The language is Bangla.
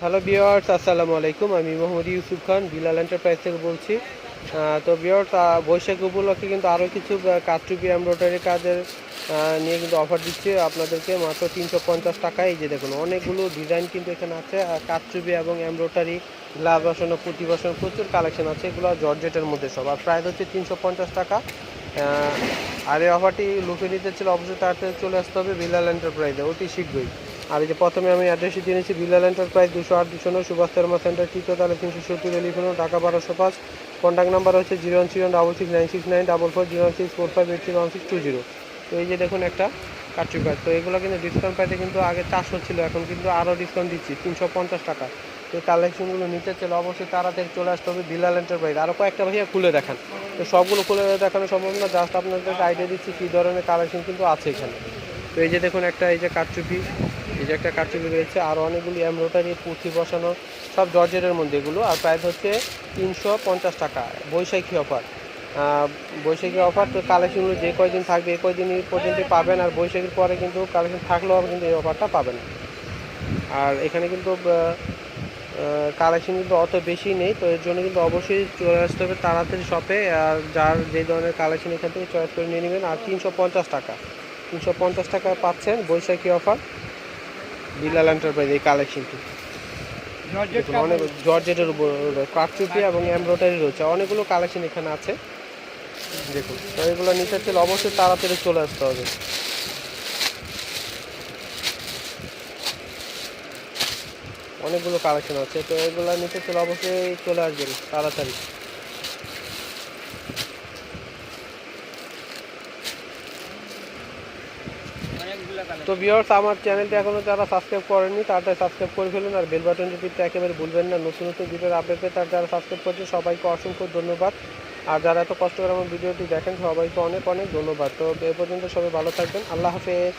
হ্যালো বিয়ার্স আসসালামু আলাইকুম। আমি মোহাম্মদ ইউসুফ খান বিলাল এন্টারপ্রাইজ থেকে বলছি। তো বিয়ার্স বৈশাখ উপলক্ষে কিন্তু আরও কিছু কাঠচুপি এমব্রয়ডারি কাজের নিয়ে কিন্তু অফার দিচ্ছে। আপনাদেরকে মাত্র তিনশো পঞ্চাশ টাকায়। এই যে দেখুন, অনেকগুলো ডিজাইন কিন্তু এখানে আছে। আর কাঠচুপি এবং এমব্রয়ডারি গ্লাস বসানো, পুঁতি বসানো, প্রচুর কালেকশন আছে। এগুলো জর্জেটের মধ্যে সব। আর প্রাইস হচ্ছে তিনশো পঞ্চাশ টাকা। আর এই অফারটি লুকিয়ে নিতে ছিল অবশ্যই তাড়াতাড়ি চলে আসতে হবে বিলাল এন্টারপ্রাইজে অতি শীঘ্রই। আর এই যে প্রথমে আমি অ্যাড্রেসটি জেনেছি বিলাল এন্টারপ্রাইজ দুশো আট, দুশো নয়, সুভাষ শর্মা সেন্টার তৃতীয়তলা তিনশো সত্তর এলিফোনো ঢাকা বারোশো পাঁচ। কন্ট্যাক্ট নাম্বার হচ্ছে zero one zero double six nine six nine double four, zero one six four five eight three one six two zero. তো এই যে দেখুন একটা কাটচু কাজ তো এগুলো কিন্তু ডিসকাউন্ট পাইতে কিন্তু আগে চারশো ছিল, এখন কিন্তু আরও ডিসকাউন্ট দিচ্ছি, তিনশো পঞ্চাশ টাকা। তো কালেকশনগুলো নিতে চলে অবশ্যই তাড়াতাড়ি চলে আসতে হবে বিলাল এন্টারপ্রাইজ আরও কয়েকটা ভাইয়া খুলে দেখান। তো সবগুলো খুলে দেখানো সম্ভব না জাস্ট আপনাদেরকে আইডিয়া দিচ্ছি কী ধরনের কালেকশন কিন্তু আছে এখানে। তো এই যে দেখুন একটা, এই যে কারচুপি। যে একটা কারচুপি রয়েছে আর অনেকগুলি এমব্রয়ডারি, পুঁথি বসানো, সব জর্জেটের মধ্যে এগুলো। আর প্রাইস হচ্ছে তিনশো পঞ্চাশ টাকা। বৈশাখী অফার। বৈশাখী অফার তো কালেকশনগুলো যে কয়দিন থাকবে, এই কয়দিন পর্যন্ত পাবেন। আর বৈশাখীর পরে কিন্তু কালেকশন থাকলেও কিন্তু এই অফারটা পাবেন। আর এখানে কিন্তু কালেকশন কিন্তু অত বেশি নেই। তো এর জন্য কিন্তু অবশ্যই চলে আসতে হবে তাড়াতাড়ি শপে। আর যার যে ধরনের কালেকশন এখান থেকে চয়েস করে নিয়ে নেবেন। আর তিনশো পঞ্চাশ টাকা। তিনশো পঞ্চাশ টাকা পাচ্ছেন বৈশাখী অফার। বিলাল এন্টারপ্রাইজ এই কালেকশনটি অনেক জর্জেটের উপর কাঠচুপি এবং এমব্রয়ডারি রয়েছে অনেকগুলো কালেকশন এখানে আছে। দেখুন তো এগুলো নিতে চাইলে অবশ্যই তাড়াতাড়ি চলে আসতে হবে। অনেকগুলো কালেকশন আছে তো এগুলো নিতে চাইলে অবশ্যই চলে আসবেন তাড়াতাড়ি। তো ভিউয়ার্স আমার চ্যানেলটা এখনও যারা সাবস্ক্রাইব করেনি তারা সাবস্ক্রাইব করে ফেলুন আর বেল বাটনটি টিপতে একেবারে ভুলবেন না, নতুন নতুন ভিডিওর আপডেট পেতে আর যারা সাবস্ক্রাইব করছে সবাইকে অসংখ্য ধন্যবাদ। আর যারা এত কষ্ট করে আমার ভিডিওটি দেখেন, সবাইকে অনেক অনেক ধন্যবাদ। তো এ পর্যন্ত সবাই ভালো থাকবেন। আল্লাহ হাফেজ।